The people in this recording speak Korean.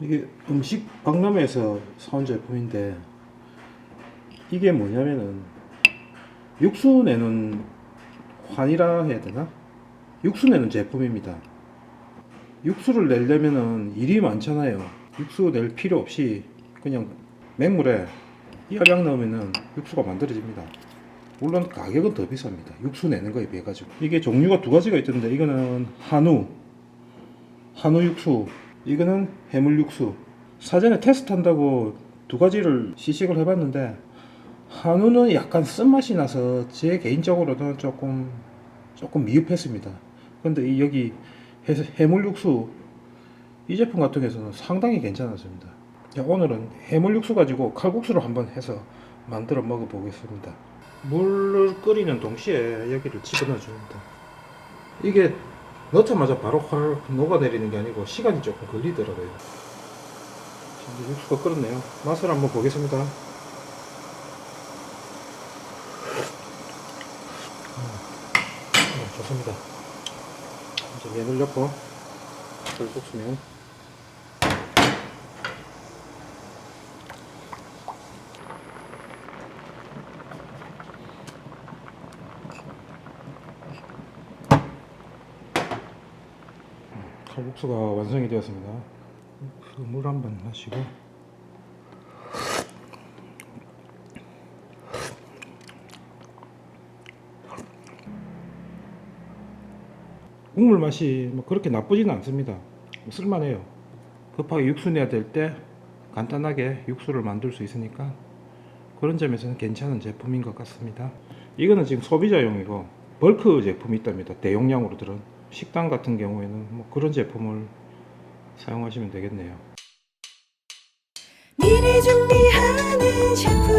이게 음식 박람회에서 사온 제품인데 이게 뭐냐면은 육수 내는 환이라 해야 되나? 육수 내는 제품입니다. 육수를 내려면은 일이 많잖아요. 육수 낼 필요 없이 그냥 맹물에 열량 넣으면은 육수가 만들어집니다. 물론 가격은 더 비쌉니다. 육수 내는 거에 비해 가지고 이게 종류가 두 가지가 있던데 이거는 한우, 한우 육수, 이거는 해물 육수. 사전에 테스트한다고 두 가지를 시식을 해봤는데 한우는 약간 쓴맛이 나서 제 개인적으로는 조금 조금 미흡했습니다. 근데 이 여기 해, 해물 육수 이 제품 같은 경우에는 상당히 괜찮았습니다. 자, 오늘은 해물 육수 가지고 칼국수를 한번 해서 만들어 먹어 보겠습니다. 물을 끓이는 동시에 여기를 집어넣어 줍니다. 이게 넣자마자 바로 활 녹아내리는 게 아니고 시간이 조금 걸리더라고요. 자, 이제 육수가 끓었네요. 맛을 한번 보겠습니다. 음, 음, 좋습니다. 이제 면을 넣고 kal국수면 칼국수가 완성이 되었습니다. 그물한 번 마시고 국물 맛이 뭐 그렇게 나쁘지는 않습니다. 뭐 쓸만해요. 급하게 육수 내야 될 때 간단하게 육수를 만들 수 있으니까 그런 점에서는 괜찮은 제품인 것 같습니다. 이거는 지금 소비자용이고 벌크 제품이 있답니다. 대용량으로 들은 식당 같은 경우에는 뭐 그런 제품을 사용하시면 되겠네요. 미리 준비하는 샴푸